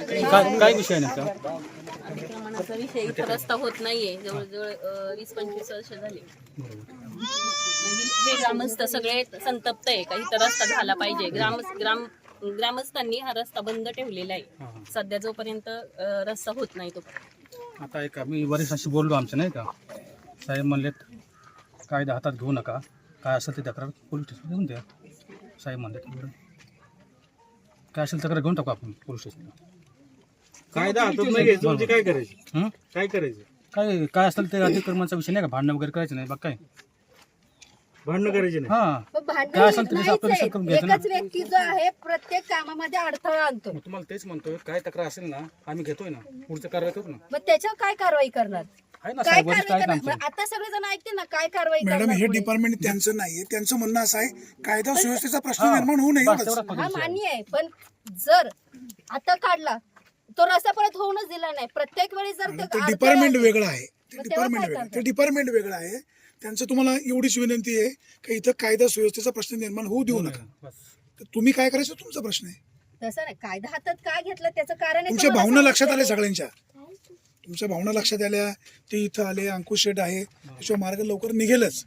काय काय विषय अतिक्रमणाचा इथं रस्ता होत नाहीये. जवळजवळ वीस पंचवीस वर्ष झाली. म्हणजे हे ग्रामस्थ सगळे संतप्त आहे का? इथं रस्ता झाला पाहिजे. ग्राम ग्राम ग्रामस्थांनी हा रस्ता बंद ठेवलेला. आहे. सध्या जोपर्यंत अं, रस्ता होत नाही तो. आता ऐका मी वरिष्ठांशी बोललो आमच्या नाही का? साहेब म्हणलेत कायदा हातात घेऊ नका. काय असेल ते तक्रार पोलीस स्टेशन घेऊन द्या. साहेब म्हणलेत बरं. काय असेल तक्रार घेऊन टाकू आपण पोलीस स्टेशनला. कायदा हातात नाही घ्यायचं म्हणजे काय करायचं? हं? काय करायचं? काय काय असेल ते अतिक्रमणाचा विषय नाही का? भांडणं वगैरे करायचं नाही बघ काय. भांडणं करायचे नाही. हां. मग भांडण काय असेल ते नाहीच आपल्याला आहे. विचार करून घ्यायचं ना. एकच व्यक्ती जो आहे प्रत्येक कामामध्ये अडथळा आणतो मग तुम्हाला तेच म्हणतोय काय तक्रार असेल ना आम्ही घेतोय ना पुढचं कारवाई करू ना. मग त्याच्यावर काय कारवाई करणार? आहे ना काय साहेब वरिष्ठ कारवाई आहेत करणार? आमचे मग आता सगळे जण ऐकते ना काय कारवाई मॅडम करणार हे? डिपार्टमेंट त्यांचं नाहीये. त्यांचं म्हणणं असं आहे कायदा सुव्यवस्थेचा प्रश्न निर्माण होऊ नये बस एवढंच. तेवढा फक्त हा विषय आहे. मान्य आहे. पण जर आता काढला तो रस्ता परत होऊनच दिला नाही. प्रत्येक वेळी जर ते ते डिपार्टमेंट वेगळं आहे. ते मग तेव्हा डिपार्टमेंट काय वेगळं करणार? ते डिपार्टमेंट वेगळं आहे. त्यांचं तुम्हाला एवढीच विनंती आहे की इथं कायदा सुव्यवस्थेचा प्रश्न निर्माण होऊ देऊ नका. बस. तर तुम्ही काय करायचं? तुमचा प्रश्न आहे. तसं नाही. कायदा हातात काय घेतलं? त्याचं कारण तुमच्या भावना लक्षात. आल्या सगळ्यांच्या. तुमच्या भावना लक्षात आल्या. ते इथं आले अंकुश शेट आहे. त्याच्यावर मार्ग लवकर निघेलच.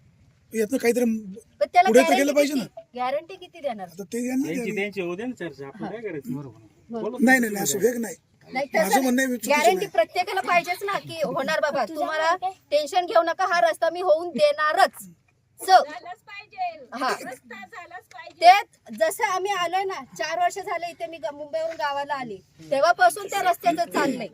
यातनं काहीतरी पण त्याला पुढे तर गेलं पाहिजे ना. गॅरंटी किती देणार? ते यांनी त्यांची द्यावी. त्यांची होऊ दे ना चर्चा आपण काय करायचं? बरोबर. नाही नाही नाही असं वेग नाही. नाही गॅरंटी. प्रत्येकाला पाहिजेच ना की होणार बाबा तुम्हाला टेन्शन घेऊ नका हा रस्ता मी होऊन देणारच. हा. ते जसं आम्ही आलोय ना चार वर्ष झाले इथे मी मुंबईवरून गावाला आली. तेव्हापासून त्या रस्त्याचं चाललंय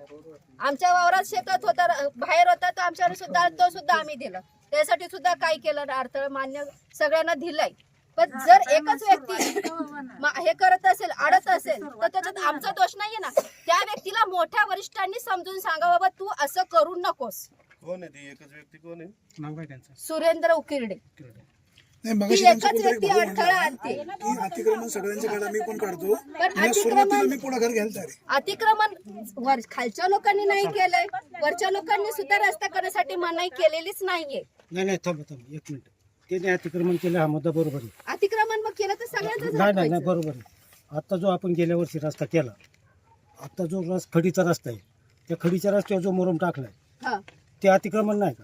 आमच्या वावरात शेतात होता बाहेर होता तो आमच्यावर सुद्धा तो सुद्धा आम्ही दिला. त्यासाठी सुद्धा काय केलं अडथळा मान्य सगळ्यांना दिलाय. पण जर एकच व्यक्ती हे करत असेल अडत असेल तर त्याच्यात आमचा दोष नाहीये ना. त्या व्यक्तीला मोठ्या वरिष्ठांनी समजून सांगा बाबा तू असं करू नकोस. कोण आहे ती? एकच व्यक्ती कोण आहे? नाव काय त्यांचं? सुरेंद्र उकिरडे. नाही ती एकच व्यक्ती अडथळा आणते. की अतिक्रमण सगळ्यांच्या काढा मी पण काढतो. पण या सुरुवातीला अतिक्रमण मी पुढाकार घ्यायला तयार आहे. अतिक्रमण वर खालच्या लोकांनी नाही केलंय. वरच्या लोकांनी सुद्धा रस्ता करण्यासाठी मनाई केलेलीच नाहीये. नाही नाही थांब थांब. एक मिनिट. त्याने अतिक्रमण केलं हा मुद्दा बरोबर आहे. अतिक्रमण मग केलं तर सगळ्यांच नाही नाही नाही बरोबर आहे. आता जो आपण गेल्या वर्षी रस्ता केला आता जो रस खडीचा रस्ता आहे त्या खडीच्या रस्त्यावर जो मुरुम टाकलाय हा. ते अतिक्रमण नाही का?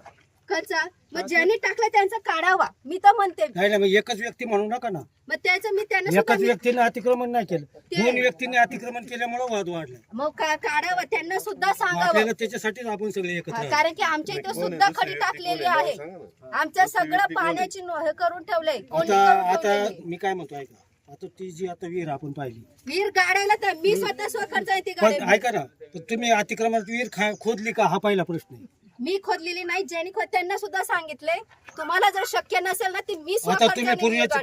कचा मग ज्यांनी टाकलं त्यांचा काढावा. मी तर म्हणते. नाही नाही मग एकच व्यक्ती म्हणू नका ना. मग त्याचं मी त्यांना सुद्धा एकच मी- व्यक्तीने अतिक्रमण नाही केलं. ते- दोन व्यक्तींनी अतिक्रमण केल्यामुळे वाद वाढलाय मग का- काढावं त्यांना सुद्धा मग सांगावं. आपल्याला त्याच्यासाठीच आपण सगळे एकत्र हा. कारण की आमच्या इथे सुद्धा खडी टाकलेली आहे. आमच्या सगळं पाण्याची नो- हे करून ठेवलंय. कोणी आता करून आता ठेवलेली. मी काय म्हणतो ऐका. आता ती जी आता विहीर आपण पाहिली. विहीर गाडायला तर मी स्वतः स्वखर्च आहे ती पण गाडी. ऐका ना पण तुम्ही अतिक्रमणात विहीर खा- खोदली का हा पहिला प्रश्न आहे. मी खोदलेली नाही ज्यांनी खोद त्यांना सुद्धा सांगितले तुम्हाला जर शक्य नसेल ना ती मी आता तुम्ही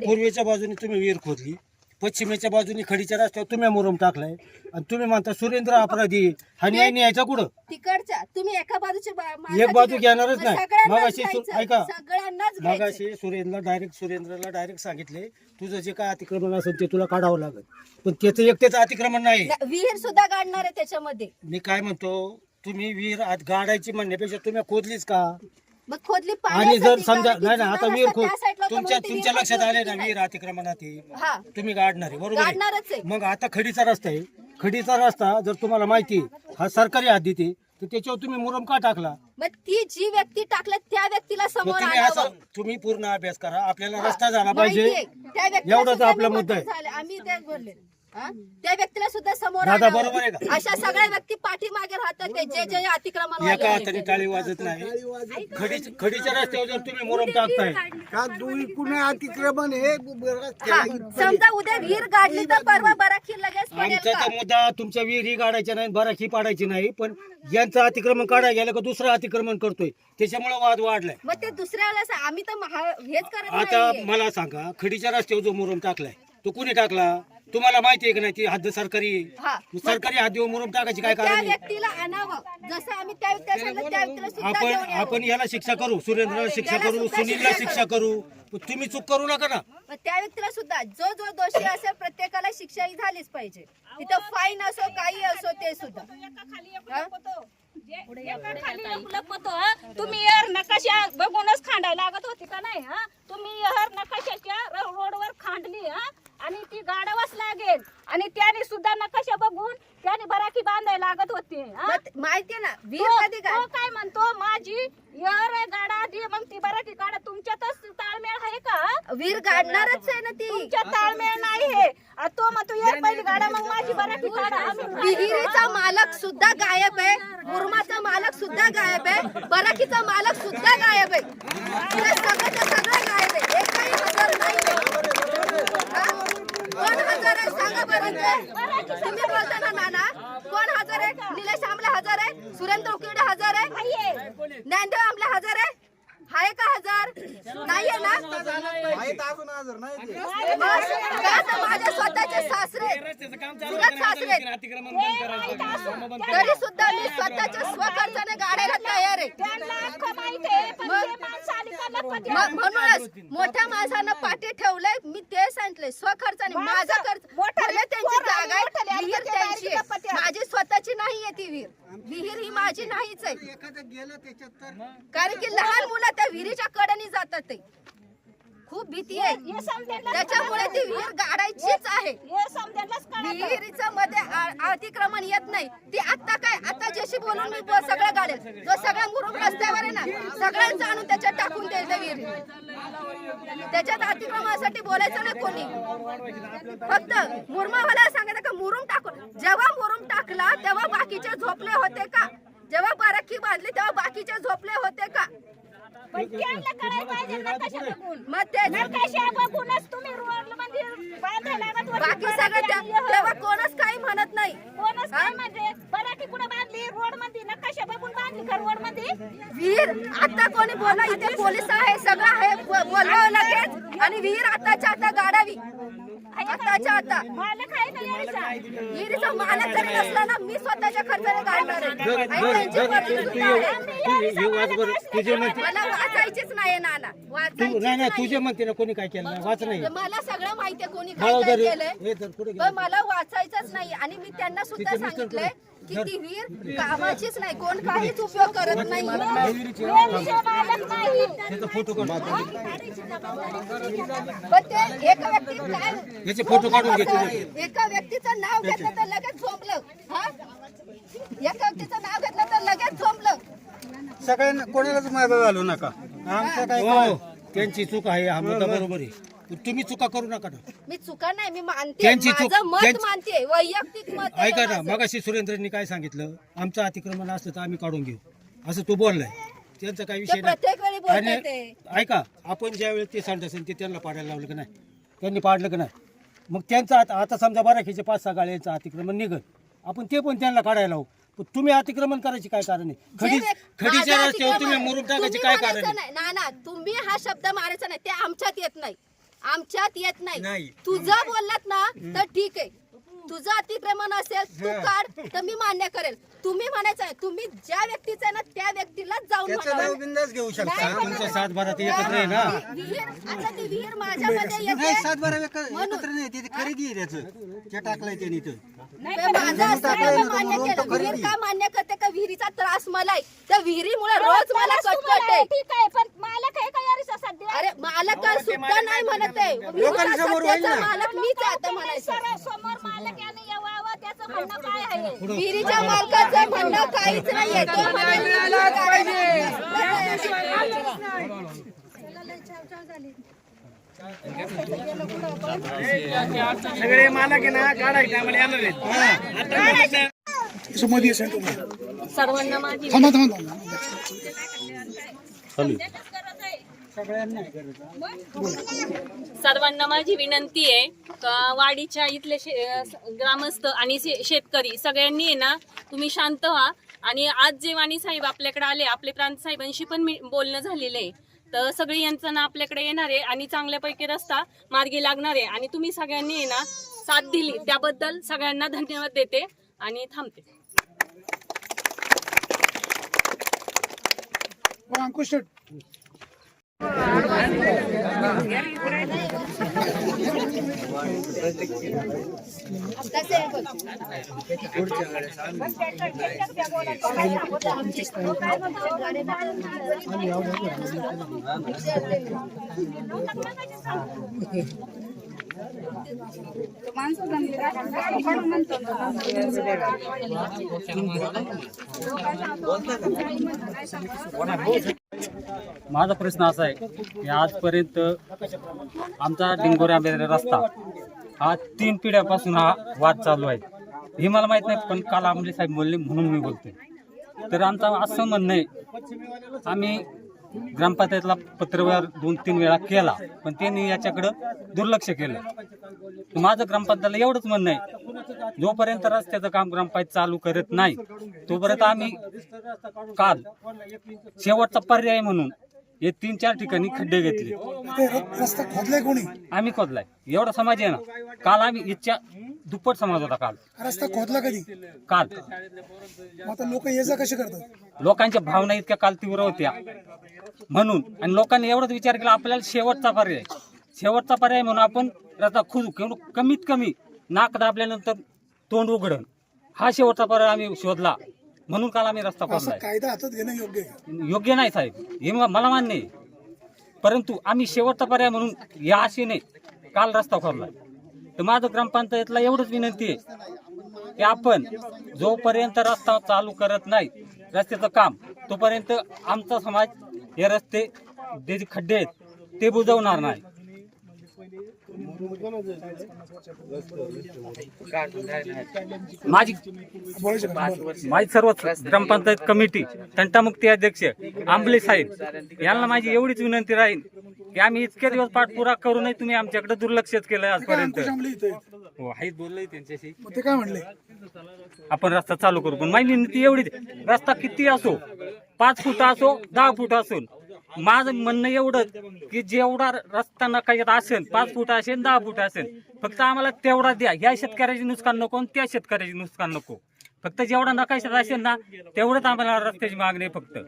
पूर्वेच्या बाजूने तुम्ही विहीर खोदली. पश्चिमेच्या बाजूने खडीच्या रस्त्यावर तुम्ही मुरुम टाकलाय. आणि तुम्ही म्हणता सुरेंद्र अपराधी आहे. हा न्याय न्यायचा कुठं? तिकडच्या तुम्ही एका बाजूचे बा- एक माणसाचे- बाजू घेणारच नाही. सगळ्यांनाच मगाशी सु- घ्यायचं. ऐका. सगळ्यांनाच घ्यायचं. मगाशी सुरेंद्रला डायरेक्ट सुरेंद्रला डायरेक्ट सांगितले तुझं जे काय अतिक्रमण असेल ते तुला काढावं लागेल. पण त्याचं एकट्याचं अतिक्रमण नाही. विहीर सुद्धा गाडणार आहे त्याच्यामध्ये. मी काय म्हणतो तुम्ही विहीर आत गाडायची म्हणण्यापेक्षा तुम्ही खोदलीच का मग खोदली आणि जर समजा नाही ना आता विहीर खोद तुमच्या तुमच्या लक्षात आले ना. विहीर अतिक्रमणात आहे. हा तुम्ही गाडणार आहे बरोबर आहे गाडणारच आहे मग आता खडीचा रस्ता आहे खडीचा रस्ता जर तुम्हाला माहिती आहे, हा सरकारी हद्दीत आहे तर त्याच्यावर तुम्ही मुरम का टाकला मग ती जी व्यक्ती टाकलं त्या व्यक्तीला मग समोर तुम्ही आणावं असं तुम्ही पूर्ण अभ्यास करा आपल्याला रस्ता झाला पाहिजे माहितीये. त्या व्यक्तीला एवढाच सुद्धा आपला मुद्दा आहे झाले. आम्ही ते बोलले? त्या व्यक्तीला सुद्धा समोर दादा. बरोबर आहे का? अशा सगळ्या व्यक्ती पाठीमागे राहतात ते. जे जे अतिक्रमण एका हाताने टाळी वाजत नाही. खडी खडीच्या रस्त्यावर जर तुम्ही मुरम टाकताय. का दुई पुणे अतिक्रमण हे समजा उद्या विहीर गाडली तर परवा बराखी लगेच पडेल आमचा का? तर मुद्दा तुमच्या विहिरी गाडायच्या नाही बराखी पाडायची नाही पण यांचं अतिक्रमण काढायला गेलं का दुसरं अतिक्रमण करतोय? त्याच्यामुळे वाद वाढलाय. मग ते दुसऱ्याला सा- आम्ही तर महा- हेच करत आता नाहीये. मला सांगा खडीच्या रस्त्यावर जो मुरुम टाकलाय तो कुणी टाकला तुम्हाला माहिती आहे की नाही ती हद्द सरकारी. हा. मग सरकारी हद्दीवर मुरुम टाकायची काय त्या कारण आहे व्यक्तीला आणावं जसं आम्ही त्या व्यक्तीला सांगितलं त्या व्यक्तीला सुद्धा आपण घेऊन यावं. आपण याला शिक्षा करू सुरेंद्रला शिक्षा करू सुद्धा सुनीलला शिक्षा शिक्षा करू पण तुम्ही चूक करू नका ना मग त्या व्यक्तीला सुद्धा जो जो दोषी असेल प्रत्येकाला शिक्षा ही झालीच पाहिजे तिथं फाईन असो काही असो ते सुद्धा हा? तुम्ही नकाशा बघूनच खांडायला लागत होती का नाही हा तुम्ही नकाशाच्या रोडवर लागेल आणि त्याने सुद्धा नकाशा बघून त्याने बराकी बांधायला लागत होती हा? मग माहितीये ना वीर तो कधी काय? तो काय म्हणतो माझी यार आहे गाडा दी मग ती बराकी गाडा तुमच्यातच ताळमेळ आहे का वीर काढणारच आहे ना ती. तुमच्यात ताळमेळ नाही हे. आ, तो म्हणतो यार पहिली गाडा मग माझी बराकी गाडा आम्ही विहिरीचा मालक सुद्धा गायब आहे. मुरमाचा मालक सुद्धा गायब आहे. बराकीचा मालक सुद्धा गायब आहे. हे सगळं गायब आहे एकही हजर नाही हा? कोण हजर आहे सांगा बरं इथे. तुम्ही बोलता ना नाना कोण हजर आमला हजर आहे. सुरेंद्र उकिडे हजर आहे. ज्ञानदेव आहे का हजर. नाहीये ना? का तर माझे स्वतःचे सासरे. तरी सुद्धा मी स्वतःच्या स्वखर्चाने गाड्याला तयार आहे. आहे मग म्हणूनच मोठ्या माणसानं पाठी ठेवलंय. मी ते सांगितलंय. स्वखर्चाने माझा खर्च मोठाले भले त्यांची पोरं जागा आहे मोठाले आहेत, विहीर त्यांची आहे. माझी स्वतःची नाहीये ती विहीर विहीर ही माझी नाहीच आहे. एखादं गेलं त्याच्यात तर कारण की लहान मुलं त्या विहिरीच्या कडेने जातात ते. खूप भीती आहे. हे त्याच्यामुळे ती विहीर गाडायचीच आहे. हे विहिरीचं मध्ये अतिक्रमण येत नाही. ती आता काय? आता जशी बोलून मी सगळं गाडेल. जो सगळा मुरुम रस्त्यावर आहे ना सगळ्यांचं आणून त्याच्यात टाकून द्यायचं त्या विहिरीत त्याच्यात अतिक्रमणासाठी बोलायचं नाही कोणी. फक्त मुरमावाला सांगायचं का मुरुम टाकून. जेव्हा मुरुम टाकला तेव्हा बाकीचे झोपले होते का? जेव्हा बाराखी बांधली तेव्हा बाकीचे झोपले होते का? बाकी सगळं त्या- बराकी तेव्हा कोणच काही म्हणत नाही. कोणच हा? काय म्हणजे बराकी कुठे बांधली? रोडमध्ये नकाशा बघून बांधली का रोडमध्ये विहीर आता कोणी बोला इथे पोलीस आहे सगळं आहे बोलवावं लगेच. आणि विहीर आताच्या आता गाडावी आताच्या आता विहिरीचा मालक जरी नसला ना मी स्वतःच्या खर्चाने तुझे म्हणते मला वाचायचीच नाही नाना. तू वाचायचीच नाही नाही. नाही तुझे म्हणते ना कोणी काय केलं नाही? वाच नाही. मला सगळं माहितीये कोणी काय केलंय. तर पुढे पण मला वाचायचंच नाही. आणि मी त्यांना सुद्धा सांगितलंय की धर. ती विहीर कामाचीच नाही कोण काहीच उपयोग करत नाही. पण ते एका व्यक्ती काय? याचे फोटो काढून. एका व्यक्तीचं नाव घेतलं तर लगेच झोपलं हा? एका व्यक्तीचं नाव घेतलं तर लगेच झोपलं सगळ्यांना कोणालाच माझा झालो नका. आमचं काय हो त्यांची चूक आहे हा मुद्दा बरोबर आहे. तुम्ही चुका करू नका ना. मी चुका नाही मी मानते. त्यांची चूक- माझं मत त्यांची- मानते वैयक्तिक मत आहे ऐका ना माझं. मगाशी सुरेंद्रनी काय सांगितलं? आमचं अतिक्रमण असलं तर आम्ही काढून घेऊ. असं तो बोललाय. त्यांचा काही विषय ते प्रत्येक वेळी नाही आणि. ऐका आपण ज्या वेळेस ते सांगत असेल ते त्यांना पाडायला लावलं का नाही? त्यांनी पाडलं का नाही? मग त्यांचं आता आता समजा बराखीचे पाच सहा गाड्यांचं अतिक्रमण निघत आपण ते पण त्यांना काढायला लावू. पण तुम्ही अतिक्रमण करायचे काय कारण आहे? जे खडी व्यक्- खडीच्या तुम्ही अतिक्रमण- मुरुम टाकायचे तुम्ही काय कारण म्हणायचं आहे? नाही. ना ना तुम्ही हा शब्द मारायचा नाही. ते आमच्यात येत नाही. आमच्यात येत नाही. नाही. तुझं बोललात ना तर ठीक आहे. तुझं अतिक्रमण असेल तू काढ तर मी मान्य करेल. तुम्ही म्हणायचं आहे तुम्ही ज्या व्यक्तीचं आहे ना त्या व्यक्तीलाच जाऊन त्याचं नाव म्हणावं. बिंदास घेऊ शकता. नाही, तुमचं सात बारा ते एकत्र आहे ना. वि- विहीर आता ती विहीर माझ्यामध्ये नाही येते. सात बारा एका- एकत्र नाही ते खरेदी आहे त्याचं. त्या टाकलंय त्यांनी इथं ते माझं असताना मी मान्य केलं. विहीर का मान्य करते का? विहिरीचा त्रास मला त्या विहिरीमुळे रोज मला कटकट आहे ठीक आहे पण मालक आहे का यारीचा सध्या? अरे मालक सुद्धा नाही म्हणत आहे. लोकांसमोर होईल सध्याचा ना. मालक मीच आहे आता म्हणायचं सर समोर मालक याने यावं त्याचं म्हणणं काय आहे विहिरीच्या मालकाचं म्हणणं काहीच नाहीये. सगळे मालक आहे ना काढायचे आम्हाला येणार आहेत. सर्वांना माझी थांबा थांबा थांबा. सर्वांना माझी विनंती आहे का वाडीच्या इथले शे- ग्रामस्थ आणि शेतकरी सगळ्यांनी आहे ना तुम्ही शांत व्हा. आणि आज जे वाणी साहेब आपल्याकडे आले आपले प्रांत साहेबांशी पण मी बोलणं झालेलं आहे. तर सगळी यांचं ना आपल्याकडे येणार आहे आणि चांगल्यापैकी रस्ता मार्गी लागणार आहे. आणि तुम्ही सगळ्यांनी ना साथ दिली. त्याबद्दल सगळ्यांना धन्यवाद देते आणि थांबते. बरं, अंकुश शेट कसं आहे बघ. माझा प्रश्न असा आहे की आजपर्यंत आमचा डिंगोरे आंबेडकर रस्ता हा तीन पिढ्यापासून हा वाद चालू आहे. हे मला माहीत नाही पण काल आमले साहेब बोलले म्हणून मी बोलतोय. तर आमचं असं म्हणणं आहे आम्ही ग्रामपंचायतला पत्रव्यवहार दोन तीन वेळा केला पण त्यांनी याच्याकडं दुर्लक्ष केलं. माझं ग्रामपंचायतला एवढंच म्हणणं आहे जोपर्यंत रस्त्याचं काम ग्रामपंचायत चालू करत नाही तोपर्यंत आम्ही काल शेवटचा पर्याय म्हणून हे तीन चार ठिकाणी खड्डे घेतले. ते र- रस्ता खोदलाय कोणी? आम्ही खोदलाय. एवढा समाज आहे ना काल आम्ही इच्छा दुप्पट समाज होता काल. रस्ता खोदला कधी? काल. मग आता लोक ये जा कसे करतात? लोकांच्या भावना इतक्या काल तीव्र होत्या. म्हणून आणि लोकांनी एवढाच विचार केला आपल्याला शेवटचा पर्याय. शेवटचा पर्याय म्हणून आपण रस्ता खुद. कमीत कमी नाक दाबल्यानंतर तोंड उघडण हा शेवटचा पर्याय आम्ही शोधला. म्हणून काल आम्ही रस्ता असं खोदलाय. कायदा हातात घेणं योग्य आहे का? योग्य नाही साहेब. हे म- मला मान्य आहे. परंतु आम्ही शेवटचा पर्याय म्हणून या आशेने काल रस्ता खोदला तर माझं ग्रामपंचायतला एवढंच विनंती आहे की आपण जोपर्यंत रस्ता चालू करत नाही रस्त्याचं काम तोपर्यंत आमचा समाज हे रस्ते जे जे खड्डे आहेत ते बुजवणार नाही. माझी सर्व ग्रामपंचायत कमिटी तंटामुक्ती अध्यक्ष आंबले साहेब यांना माझी एवढीच विनंती राहील की आम्ही इतके दिवस पाठपुरा करूनही तुम्ही आमच्याकडे दुर्लक्षच काय आजपर्यंत. हो बोललोय त्यांच्याशी ते काय म्हणले आपण रस्ता चालू करू पण माझी विनंती एवढीच. रस्ता किती असो पाच फूट असो दहा फूट असो माझं म्हणणं एवढं की जेवढा रस्ता नकाशात असेल पाच फूट असेल दहा फूट असेल फक्त आम्हाला तेवढा द्या. या शेतकऱ्याचे नुकसान नको आणि त्या शेतकऱ्याचे नुकसान नको. फक्त जेवढा नकाशात असेल ना तेवढंच आम्हाला रस्त्याची मागणी फक्त.